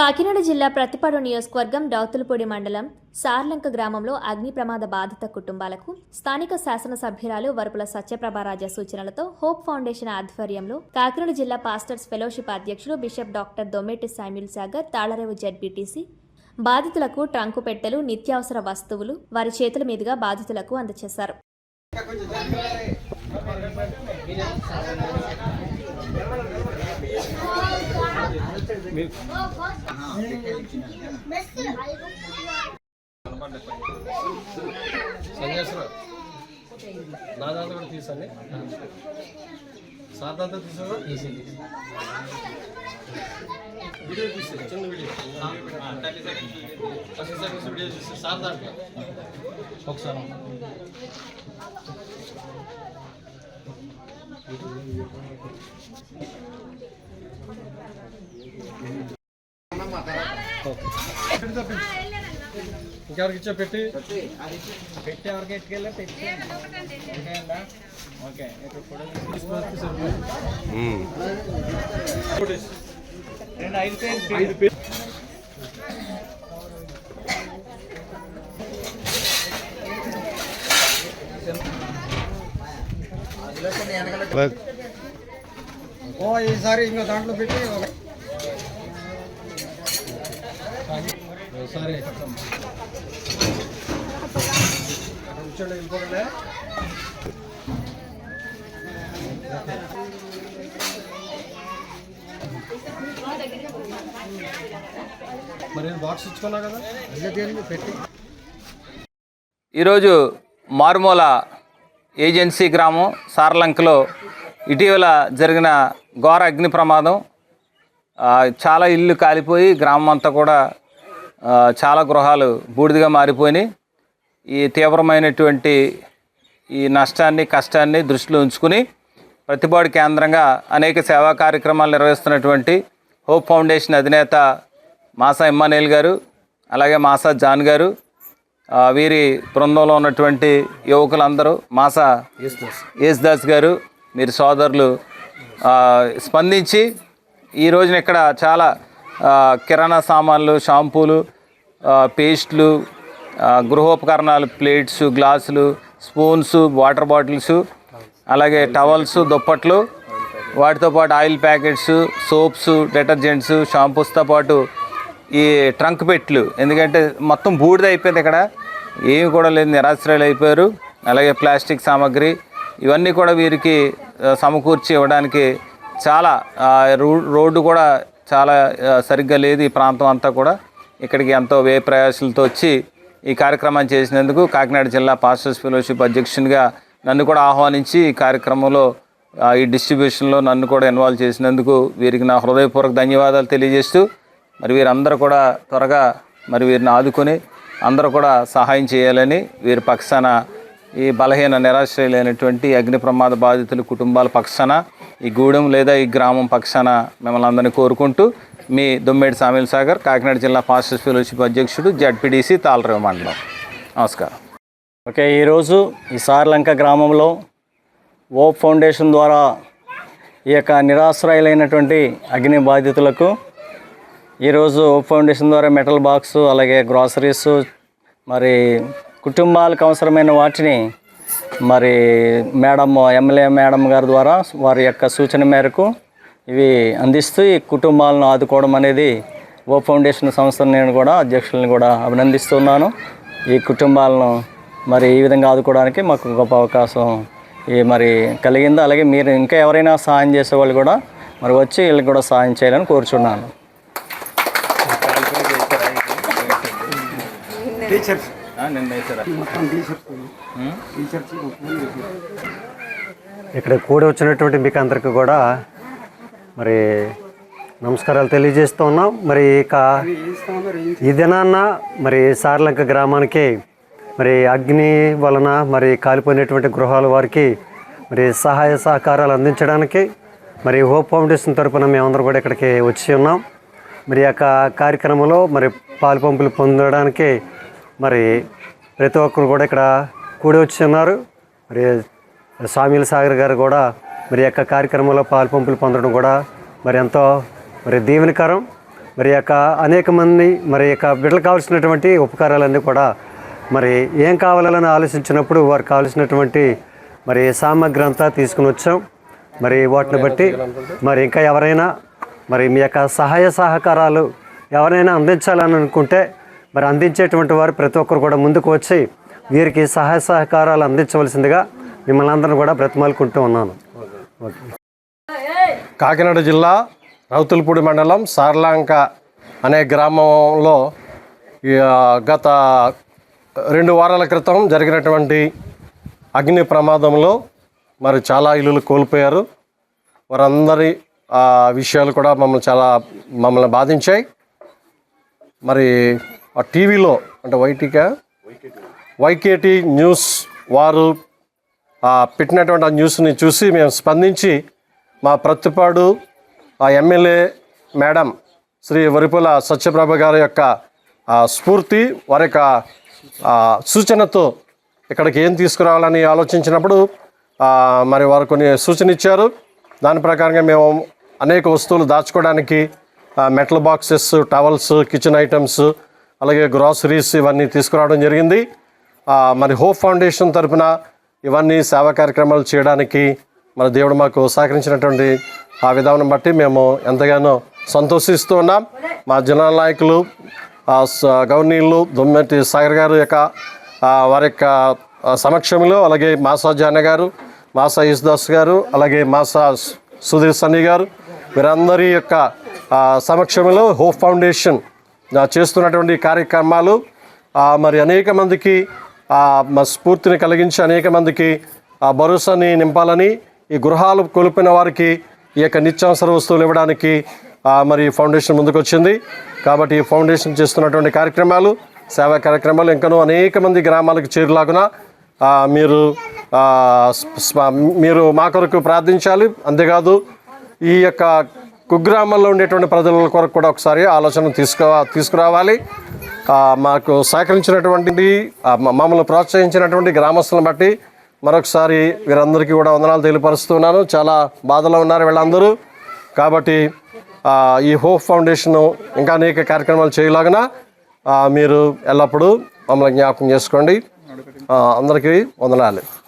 కాకినాడ జిల్లా ప్రతిపాడు నియోజకవర్గం డౌతులపూడి మండలం సార్లంక గ్రామంలో అగ్ని ప్రమాద బాధిత కుటుంబాలకు స్థానిక శాసనసభ్యురాలు వరుపుల సత్యప్రభారాజ సూచనలతో హోప్ ఫౌండేషన్ ఆధ్వర్యంలో కాకినాడ జిల్లా పాస్టర్స్ ఫెలోషిప్ అధ్యక్షులు bishop doctor Dometi Samuel Sagar Talarevu ZPTC బాధితులకు ట్రంకు పెట్టెలు నిత్యావసర వస్తువులు వారి చేతుల మీదుగా బాధితులకు అందజేశారు సన్యాసరావు నా దాంట్లో కూడా తీసండి సార్ దాంతో తీసావా తీసింది వీడియో చూస్తే చిన్న వీడియో థర్టీ సెకండ్స్ వీడియో చూస్తే సార్ దాంట్లో ఒకసారి ఇంకెవరికి ఇచ్చా పెట్టి? పెట్టి ఎవరికి ఎట్టుకెళ్ళా పెట్టి. ఓకే ఇప్పుడు రెండు ఐదు పేరు ఐదు పేరు ఓ ఈసారి ఇంకో దాంట్లో పెట్టి సరే. కూర్చోండి వెళ్ళిపోకండి మరి బాక్స్ కదా? పెట్టి ఈరోజు మారుమూల ఏజెన్సీ గ్రామం సార్లంకలో ఇటీవల జరిగిన ఘోర అగ్ని ప్రమాదం. చాలా ఇల్లు కాలిపోయి గ్రామం అంతా కూడా చాలా గృహాలు బూడిదగా మారిపోయినాయి. ఈ తీవ్రమైనటువంటి ఈ నష్టాన్ని కష్టాన్ని దృష్టిలో ఉంచుకుని ప్రతిపాడు కేంద్రంగా అనేక సేవా కార్యక్రమాలు నిర్వహిస్తున్నటువంటి హోప్ ఫౌండేషన్ అధినేత మాసా ఇమ్మానేల్ గారు అలాగే మాసా జాన్ గారు వీరి బృందంలో ఉన్నటువంటి యువకులందరూ మాసా యేసుదాస్ గారు మీరు సోదరులు స్పందించి ఈ రోజున ఇక్కడ చాలా కిరాణా సామాన్లు షాంపూలు పేస్ట్లు గృహోపకరణాలు ప్లేట్స్ గ్లాసులు స్పూన్స్ వాటర్ బాటిల్స్ అలాగే టవల్స్ దుప్పట్లు వాటితో పాటు ఆయిల్ ప్యాకెట్స్ సోప్స్ డిటర్జెంట్స్ షాంపూస్తో పాటు ఈ ట్రంక్ పెట్లు. ఎందుకంటే మొత్తం బూడిద అయిపోయింది ఇక్కడ. ఏమి కూడా లేదు నిరాశ్రయాలు అయిపోయారు. అలాగే ప్లాస్టిక్ సామాగ్రి ఇవన్నీ కూడా వీరికి సమకూర్చి ఇవ్వడానికి చాలా రోడ్డు కూడా చాలా సరిగ్గా లేదు ఈ ప్రాంతం అంతా కూడా. ఇక్కడికి ఎంతో వ్యయ ప్రయాసాలతో వచ్చి ఈ కార్యక్రమాన్ని చేసినందుకు కాకినాడ జిల్లా పాస్టర్స్ ఫెలోషిప్ అధ్యక్షునిగా నన్ను కూడా ఆహ్వానించి ఈ కార్యక్రమంలో ఈ డిస్ట్రిబ్యూషన్లో నన్ను కూడా ఇన్వాల్వ్ చేసినందుకు వీరికి నా హృదయపూర్వక ధన్యవాదాలు తెలియజేస్తూ మరి వీరందరూ కూడా త్వరగా మరి వీరిని ఆదుకొని అందరూ కూడా సహాయం చేయాలని వీరి పక్షాన ఈ బలహీన నిరాశ్రయులైనటువంటి అగ్ని ప్రమాద బాధితుల కుటుంబాల పక్షాన ఈ గూడెం లేదా ఈ గ్రామం పక్షాన మిమ్మల్ని అందరినీ కోరుకుంటూ మీ దొమ్మేడి సామిల్ సాగర్ కాకినాడ జిల్లా పాస్టర్స్ ఫెలోషిప్ అధ్యక్షుడు జడ్పీడీసీ తాళరేవు మండలం. నమస్కారం. ఓకే ఈరోజు ఈ సార్లంక గ్రామంలో ఓప్ ఫౌండేషన్ ద్వారా ఈ యొక్క నిరాశ్రయులైనటువంటి అగ్ని బాధితులకు ఈరోజు ఓప్ ఫౌండేషన్ ద్వారా మెటల్ బాక్స్ అలాగే గ్రాసరీస్ మరి కుటుంబాలకు అవసరమైన వాటిని మరి మేడం ఎమ్మెల్యే మేడం గారి ద్వారా వారి యొక్క సూచన మేరకు ఇవి అందిస్తూ ఈ కుటుంబాలను ఆదుకోవడం అనేది ఓ ఫౌండేషన్ సంస్థను నేను కూడా అధ్యక్షులను కూడా అభినందిస్తున్నాను. ఈ కుటుంబాలను మరి ఈ విధంగా ఆదుకోవడానికి మాకు గొప్ప అవకాశం ఈ మరి కలిగింది. అలాగే మీరు ఇంకా ఎవరైనా సహాయం చేసేవాళ్ళు కూడా మరి వచ్చి వీళ్ళకి కూడా సహాయం చేయాలని కోరుచున్నాను. ఇక్కడ కూడి వచ్చినటువంటి మీకు అందరికీ కూడా మరి నమస్కారాలు తెలియజేస్తూ ఉన్నాం. మరి ఇక ఈ దినాన్న మరి సార్లంక గ్రామానికి మరి అగ్ని వలన మరి కాలిపోయినటువంటి గృహాల వారికి మరి సహాయ సహకారాలు అందించడానికి మరి హోప్ ఫౌండేషన్ తరపున మేమందరం కూడా ఇక్కడికి వచ్చి ఉన్నాం. మరి యొక్క కార్యక్రమంలో మరి పాలు పంపులు పొందడానికి మరి ప్రతి ఒక్కరు కూడా ఇక్కడ కూడి వచ్చి ఉన్నారు. మరి స్వామిల సాగర్ గారు కూడా మరి యొక్క కార్యక్రమంలో పాల్పంపులు పొందడం కూడా మరి ఎంతో మరి దీవెనకరం. మరి యొక్క అనేక మంది మరి యొక్క బిడ్డలు కావాల్సినటువంటి ఉపకారాలన్నీ కూడా మరి ఏం కావాలని ఆలోచించినప్పుడు వారు కావాల్సినటువంటి మరి సామగ్రి అంతా తీసుకుని వచ్చాం. మరి వాటిని బట్టి మరి ఇంకా ఎవరైనా మరి మీ యొక్క సహాయ సహకారాలు ఎవరైనా అందించాలని అనుకుంటే మరి అందించేటువంటి వారు ప్రతి ఒక్కరు కూడా ముందుకు వచ్చి వీరికి సహాయ సహకారాలు అందించవలసిందిగా మిమ్మల్ని అందరిని కూడా బ్రతిమాలుకుంటూ ఉన్నాను. కాకినాడ జిల్లా రౌతులపూడి మండలం సార్లాంక అనే గ్రామంలో గత రెండు వారాల క్రితం జరిగినటువంటి అగ్ని ప్రమాదంలో మరి చాలా ఇల్లులు కోల్పోయారు. వారందరి ఆ, విషయాలు కూడా మమ్మల్ని చాలా మమ్మల్ని బాధించాయి. మరి ఆ టీవీలో అంటే వైటీకా? వైకేటీ న్యూస్ వారు పెట్టినటువంటి ఆ న్యూస్ని చూసి మేము స్పందించి మా ప్రతిపాడు ఆ ఎమ్మెల్యే మేడం శ్రీ వరిపుల సత్యప్రభ గారి యొక్క స్ఫూర్తి వారి యొక్క సూచనతో ఇక్కడికి ఏం తీసుకురావాలని ఆలోచించినప్పుడు మరి వారు కొన్ని సూచన ఇచ్చారు. దాని ప్రకారంగా మేము అనేక వస్తువులు దాచుకోవడానికి metal boxes towels kitchen items అలాగే గ్రాసరీస్ ఇవన్నీ తీసుకురావడం జరిగింది. మరి హోప్ ఫౌండేషన్ తరపున ఇవన్నీ సేవా కార్యక్రమాలు చేయడానికి మన దేవుడు మాకు సహకరించినటువంటి ఆ విధానం బట్టి మేము ఎంతగానో సంతోషిస్తూ ఉన్నాం. మా జిల్లా నాయకులు ఆ, గవర్నీలు సాగర్ గారు యొక్క వారి యొక్క సమక్షంలో అలాగే మాసా జాన గారు మాసా యేసుదాస్ గారు అలాగే మాసా సు- సుధీర్ సన్నీ గారు వీరందరి యొక్క సమక్షంలో హోప్ ఫౌండేషన్ చేస్తున్నటువంటి కార్యక్రమాలు మరి అనేక మందికి స్ఫూర్తిని కలిగించి అనేక మందికి ఆ భరోసాని నింపాలని ఈ గృహాలు కోల్పోయిన వారికి ఈ యొక్క నిత్యావసర వస్తువులు ఇవ్వడానికి మరి ఫౌండేషన్ ముందుకొచ్చింది. కాబట్టి ఈ ఫౌండేషన్ చేస్తున్నటువంటి కార్యక్రమాలు సేవా కార్యక్రమాలు ఇంకనూ అనేక మంది గ్రామాలకు చేరులాగున మీరు మీరు మా కొరకు ప్రార్థించాలి. అంతేకాదు ఈ యొక్క కుగ్రామాల్లో ఉండేటువంటి ప్రజల కొరకు కూడా ఒకసారి ఆలోచన తీసుకో తీసుకురావాలి. మాకు సహకరించినటువంటి మమ్మల్ని ప్రోత్సహించినటువంటి గ్రామస్తులను బట్టి మరొకసారి వీరందరికీ కూడా వందనాలు తెలియపరుస్తున్నాను. చాలా బాధలో ఉన్నారు వీళ్ళందరూ. కాబట్టి ఈ హోప్ ఫౌండేషన్ ఇంకా అనేక కార్యక్రమాలు చేయలాగిన మీరు ఎల్లప్పుడూ మమ్మల్ని జ్ఞాపకం చేసుకోండి. అందరికీ వందనాలు.